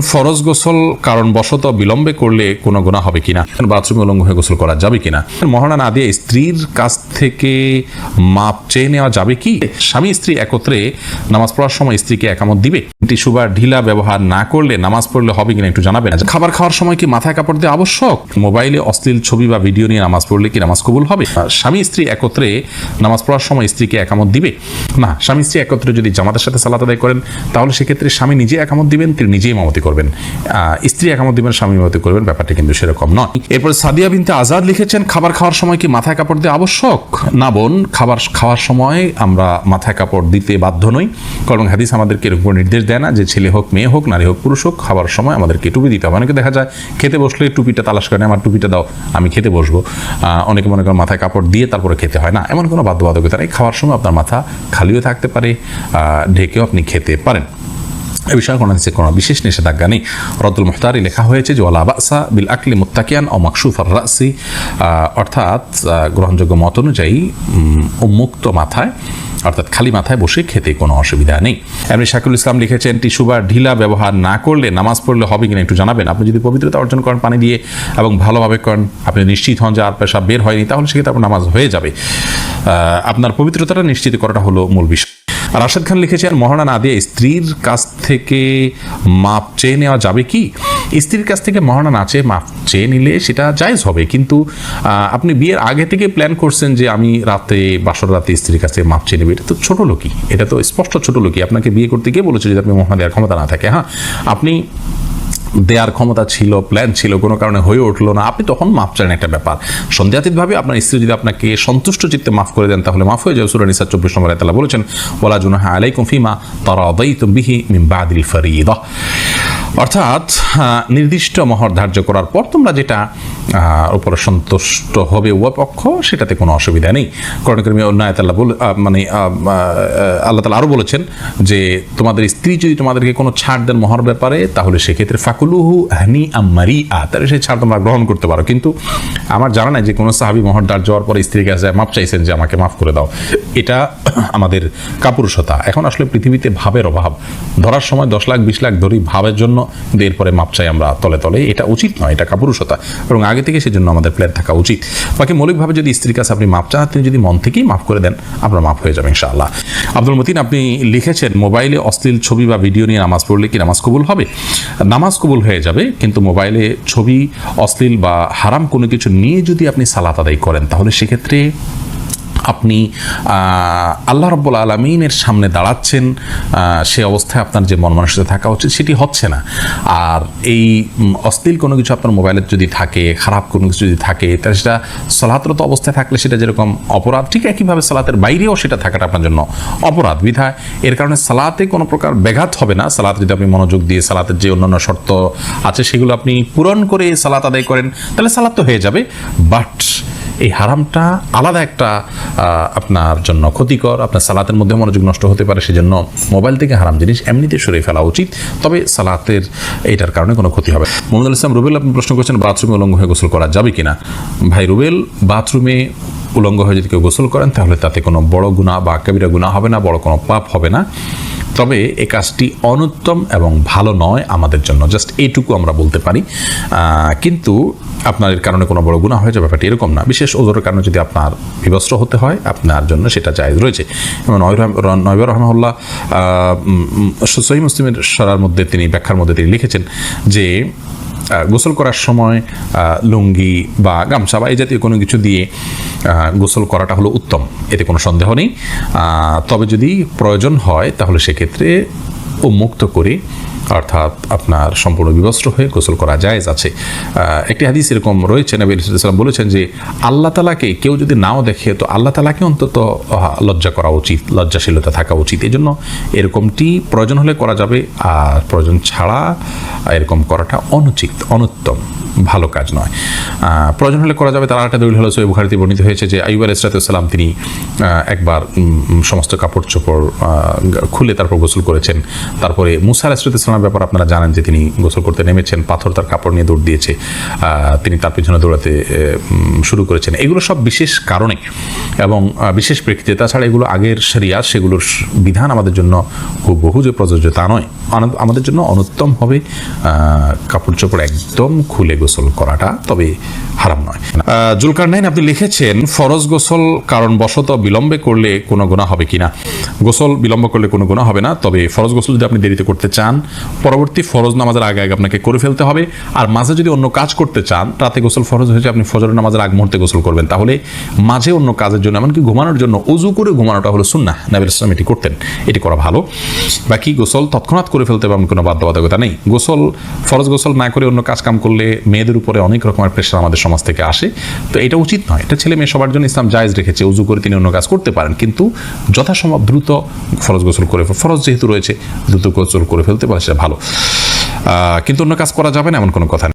ফরজ গোসল কারণ বশত বিলম্বে করলে কোনো গুণা হবে কিনা? বাথরুমে উলঙ্গ হয়ে গোসল করা যাবে কিনা? মহানা না দিয়ে স্ত্রীর কাছ থেকে মাপ চেয়ে নেওয়া যাবে কি? স্বামী স্ত্রী একত্রে নামাজ পড়ার সময় স্ত্রীকে একামত দিবে? টিস্যু ঢিলা ব্যবহার না করলে নামাজ পড়লে হবে কিনা একটু জানাবেন। খাবার খাওয়ার সময় কি মাথায় কাপড় দেওয়া আবশ্যক? মোবাইলে অশ্লীল ছবি বা ভিডিও নিয়ে নামাজ পড়লে কি নামাজ কবুল হবে? স্বামী স্ত্রী একত্রে নামাজ পড়ার সময় স্ত্রীকে একামত দিবে? না, স্বামী স্ত্রী একত্রে যদি জামাতের সাথে সালাত আদায় করেন, তাহলে সেক্ষেত্রে স্বামী নিজে একামত দিবেন, তিনি নিজেই মামতি করবেন। স্ত্রী একামত দিবেন, স্বামী মামতি করবেন, ব্যাপারটা কিন্তু সেরকম নয়। এরপর সাদিয়া বিনতে আজাদ লিখেছেন, খাবার খাওয়ার সময় কি মাথায় কাপড় দেওয়া আবশ্যক? না বোন, খাবার খাওয়ার সময় আমরা মাথায় কাপড় দিতে বাধ্য নই কারণ হাদিস আমাদেরকে এরকম নির্দেশ দেয় না যে ছেলে হোক, মেয়ে হোক, নারী হোক, পুরুষ হোক, খাবার সময় আমাদেরকে টুপি দিতে হবে। অনেকে দেখা যায় খেতে বসলে টুপিটা তালাশ করে, আমার টুপিটা দাও, আমি খেতে বসবো। অনেকে মনে করেন মাথায় কাপড় দিয়ে তারপরে খেতে হয় না। এমন কোনো বাধ্যবাধকতা নেই। খাওয়ার সময় আপনার মাথা খালিও থাকতে পারে ঢেকেও আপনি খেতে পারেন। এ বিষয়ে কোনো হাদিসে কোনো বিশেষ নিষেধাজ্ঞা নেই। রদ্দুল মুখতারি লেখা হয়েছে যে, ওয়ালা বাসা বিল আকলি মুত্তাকিয়ান ও মাকসুফ আর রাসি অর্থাৎ গ্রহণযোগ্য মত অনুযায়ী উন্মুক্ত মাথায় অর্থাৎ খালি মাথায় বসে খেতে কোনো অসুবিধা নেই। এমনি শাকুল ইসলাম লিখেছেন, টিস্যু বা ঢিলা ব্যবহার না করলে নামাজ পড়লে হবে কিনা একটু জানাবেন। আপনি যদি পবিত্রতা অর্জন করেন পানি দিয়ে এবং ভালোভাবে করেন, আপনি নিশ্চিত হন যে আর পেশা বের হয়নি, তাহলে সেক্ষেত্রে আপনার নামাজ হয়ে যাবে। আপনার পবিত্রতাটা নিশ্চিত করাটা হলো মূল বিষয়। রাশেদ খান লিখেছেন মহারণা না দিয়ে স্ত্রীর কাছ থেকে মাপ চেয়ে নেওয়া যাবে কি? স্ত্রীর কাছ থেকে মহারণা না চেয়ে মাপ চেয়ে নিলে সেটা জায়জ হবে। কিন্তু আপনি বিয়ের আগে থেকে প্ল্যান করছেন যে আমি রাতে, বাসর রাতে স্ত্রীর কাছ থেকে মাপ চেয়ে নেবে। এটা তো ছোট লোকই। এটা তো স্পষ্ট ছোট লোকই। আপনাকে বিয়ে করতে গিয়ে বলেছে যদি আপনি মহারণা দেওয়ার ক্ষমতা না থাকে। হ্যাঁ আপনি দেওয়ার ক্ষমতা ছিল প্ল্যান ছিল, কোনো কারণে হয়ে উঠল না। আপনি তখন মাফ চান একটা ব্যাপার। সন্দেহাতীতভাবে আপনার স্ত্রী যদি আপনাকে সন্তুষ্ট চিত্তে মাফ করে দেন, তাহলে মাফ হয়ে যাবে। সুরা নিসার চব্বিশ নম্বর তালা বলেছেন ওলা জুনাহা আলাইকুম ফিমা তারা বিহি মিন বাদিল ফরিদা। অর্থাৎ নির্দিষ্ট মহর ধার্য করার পর তোমরা যেটা উপরে সন্তুষ্ট হবে উভয় পক্ষ, সেটাতে কোনো অসুবিধা নেই। করণ কর্মী অন্য আয়াতাল্লাহ বলে মানে আল্লাহ তালা আরও বলেছেন যে, তোমাদের স্ত্রী যদি তোমাদেরকে কোনো ছাড় দেন মহর ব্যাপারে, তাহলে সেক্ষেত্রে ফাকুলুহু হানি আমারি আ তাহলে সেই ছাড় তোমরা গ্রহণ করতে পারো। কিন্তু আমার জানা নাই যে কোনো সাহাবি মহর দাঁড় যাওয়ার পরে স্ত্রীর কাছে মাপ চাইছেন যে আমাকে মাফ করে দাও। এটা আমাদের কাপুরুষতা। এখন আসলে পৃথিবীতে ভাবের অভাব। ধরার সময় দশ লাখ, বিশ লাখ ধরি ভাবের জন্য এরপরে মাপ চাই আমরা তলে তলে। এটা উচিত নয়, এটা কাপুরুষতা। এবং আগে থেকে সেজন্য আমাদের প্ল্যান থাকা উচিত। বাকি মৌলিকভাবে যদি স্ত্রীর কাছে আপনি মাপ চান, তিনি যদি মন থেকেই মাফ করে দেন, আপনার মাফ হয়ে যাবে ইনশাআল্লাহ। আব্দুল মতিন, আপনি লিখেছেন, মোবাইলে অশ্লীল ছবি বা ভিডিও নিয়ে নামাজ পড়লে কি নামাজ কবুল হবে? নামাজ কবুল হয়ে যাবে, কিন্তু মোবাইলে ছবি, অশ্লীল বা হারাম কোনো কিছু নিয়ে যদি আপনি সালাত আদায় করেন, তাহলে সেক্ষেত্রে আপনি আল্লাহ রব্বুল আলমিনের সামনে দাঁড়াচ্ছেন সে অবস্থায় আপনার যে মন মানসিকতা থাকা উচিত সেটি হচ্ছে না। আর এই অশ্লীল কোনো কিছু আপনার মোবাইলে যদি থাকে, খারাপ কোনো কিছু যদি থাকে তাহলে সেটা সলাতরত অবস্থায় থাকলে সেটা যেরকম অপরাধ, ঠিক একইভাবে সালাতের বাইরেও সেটা থাকাটা আপনার জন্য অপরাধ, বিধায়। এর কারণে সালাতে কোনো প্রকার ব্যাঘাত হবে না। সালাতে যদি আপনি মনোযোগ দিয়ে সালাতের যে অন্যান্য শর্ত আছে সেগুলো আপনি পূরণ করে সালাত আদায় করেন, তাহলে সালাত তো হয়ে যাবে। বাট এই হারামটা আলাদা একটা আপনার জন্য ক্ষতিকর, আপনার সালাতের মধ্যে মনোযোগ নষ্ট হতে পারে, সেজন্য মোবাইল থেকে হারাম জিনিস এমনিতে সরিয়ে ফেলা উচিত। তবে সালাতের এইটার কারণে কোনো ক্ষতি হবে মোহাম্মদ ইসলাম রুবেল, আপনি প্রশ্ন করছেন, বাথরুমে উলঙ্গ হয়ে গোসল করা যাবে কিনা? ভাই রুবেল, বাথরুমে উলঙ্গ হয়ে যদি কেউ গোসল করেন, তাহলে তাতে কোনো বড় গুণা বা কবিরা গুণা হবে না, বড় কোনো পাপ হবে না। তবে এ কাজটি অনুত্তম এবং ভালো নয় আমাদের জন্য। জাস্ট এইটুকু আমরা বলতে পারি। কিন্তু আপনার এর কারণে কোনো বড় গুণা হয়ে যাবে ব্যাপারটি এরকম না। বিশেষ ওজোরের কারণে যদি আপনার বিবস্ত্র হতে হয়, আপনার জন্য সেটা জায়েজ রয়েছে। এবং নয়বর রহমাল্লাহ সহি মুসলিমের সরার মধ্যে তিনি ব্যাখ্যার মধ্যে তিনি লিখেছেন যে গোসল করার সময় লুঙ্গি বা গামছা বা এই জাতীয় কোনো কিছু দিয়ে গোসল করাটা হলো উত্তম, এতে কোনো সন্দেহ নেই। তবে যদি প্রয়োজন হয়, তাহলে সেক্ষেত্রে ও মুক্ত করে অর্থাৎ আপনার সম্পূর্ণ বিবস্ত্র হয়ে গোসল করা জায়েজ আছে। একটি হাদিস এরকম রয়েছে, নবী সাল্লাম বলেছেন যে, আল্লাহ তালাকে কেউ যদি নাও দেখে, তো আল্লাহ তালাকে অন্তত লজ্জা করা উচিত, লজ্জাশীলতা থাকা উচিত। এই জন্য এরকমটি প্রয়োজন হলে করা যাবে, আর প্রয়োজন ছাড়া এরকম করাটা অনুচিত, অনুত্তম, ভালো কাজ নয়। প্রয়োজন হলে করা যাবে, তার একটা দলিল হলো সৈয় বুখারিতে বর্ণিত হয়েছে যে আইব আলাইসালাম তিনি একবার সমস্ত কাপড় চোপড় খুলে তারপর গোসল করেছেন। তারপরে মুসা আলাইসালাম রানার ব্যাপার আপনারা জানেন যে তিনি গোসল করতে নেমেছেন, পাথর তার কাপড় নিয়ে দৌড় দিয়েছে তিনি তার পিছনে দৌড়াতে শুরু করেছেন। এগুলো সব বিশেষ কারণে এবং বিশেষ প্রেক্ষিতে। তাছাড়া এগুলো আগের সেরিয়া সেগুলোর বিধান আমাদের জন্য বহু যে প্রযোজ্য তা নয়। আমাদের জন্য অনুত্তম হবে কাপড় চোপড় একদম খুলে গোসল করাটা, তবে হারাম নয়। জুলকার নাইন আপনি লিখেছেন, ফরজ গোসল কারণ বশত বিলম্বে করলে কোনো গুণা হবে কিনা? গোসল বিলম্ব করলে কোনো গুণা হবে না, তবে ফরজ গোসল যদি আপনি দেরিতে করতে চান পরবর্তী ফরজ নামাজের আগে আগে আপনাকে করে ফেলতে হবে। আর মাঝে যদি অন্য কাজ করতে চান, রাতে গোসল ফরজ হয়েছে, আপনি ফজর নামাজের আগ মুহূর্তে গোসল করবেন। তাহলে মাঝে অন্য কাজের জন্য, এমনকি ঘুমানোর জন্য উজু করে ঘুমানোটা হলো সুন্না নাবিল ইসলাম এটি করতেন। এটি করা ভালো। বাকি গোসল তৎক্ষণাৎ করে ফেলতে এমন কোনো বাধ্যবাধকতা নেই। গোসল, ফরজ গোসল না করে অন্য কাজ কাম করলে মেয়েদের উপরে অনেক রকমের প্রেশার আমাদের সমাজ থেকে আসে। তো এটা উচিত নয়। এটা ছেলে মেয়ে সবার জন্য ইসলাম জায়েজ রেখেছে, উজু করে তিনি অন্য কাজ করতে পারেন। কিন্তু যথাসম্ভব দ্রুত ফরজ গোসল করে ফরজ যেহেতু রয়েছে, দ্রুত গোসল করে ফেলতে পারে ভালো। কিন্তু অন্য কাজ করা যাবে না এমন কোনো কথা নেই